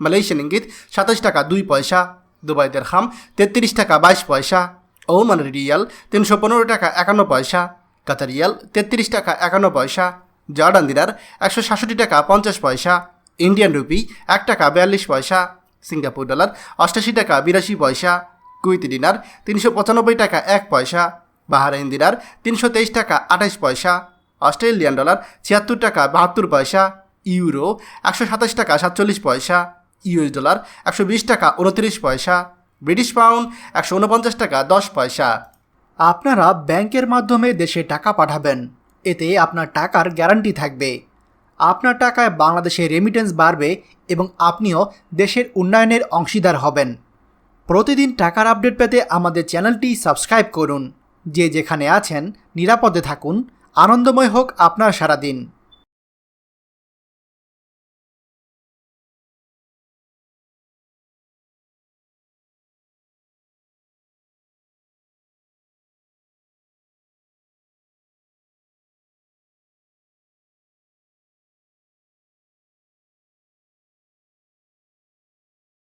Malaysian ইঙ্গিত সাতাশ টাকা দুই পয়সা দুবাই দেড়হাম তেত্রিশ টাকা বাইশ পয়সা, ওমান রিয়াল, তিনশো পনেরো টাকা একান্ন পয়সা, কাতার রিয়াল, তেত্রিশ টাকা একান্ন পয়সা, জর্ডান দিনার একশো সাতষট্টি টাকা পঞ্চাশ পয়সা, ইন্ডিয়ান রুপি এক টাকা বিয়াল্লিশ পয়সা, সিঙ্গাপুর ডলার অষ্টাশি টাকা বিরাশি পয়সা কুইতি দিনার তিনশো পঁচানব্বই টাকা এক পয়সা, বাহারাইন দিনার তিনশো তেইশ টাকা আঠাশ পয়সা, অস্ট্রেলিয়ান ডলার ছিয়াত্তর টাকা বাহাত্তর পয়সা, ইউরো একশো সাতাশ টাকা সাতচল্লিশ পয়সা ইউএস ডলার একশো বিশ টাকা উনত্রিশ পয়সা, ব্রিটিশ পাউন্ড একশো উনপঞ্চাশ টাকা দশ পয়সা। আপনারা ব্যাংকের মাধ্যমে দেশে টাকা পাঠাবেন, এতে আপনার টাকার গ্যারান্টি থাকবে। আপনার টাকায় বাংলাদেশে রেমিটেন্স বাড়বে এবং আপনিও দেশের উন্নয়নের অংশীদার হবেন। প্রতিদিন টাকার আপডেট পেতে আমাদের চ্যানেলটি সাবস্ক্রাইব করুন। যে যেখানে আছেন, নিরাপদে থাকুন। আনন্দময় হোক আপনার সারাদিন।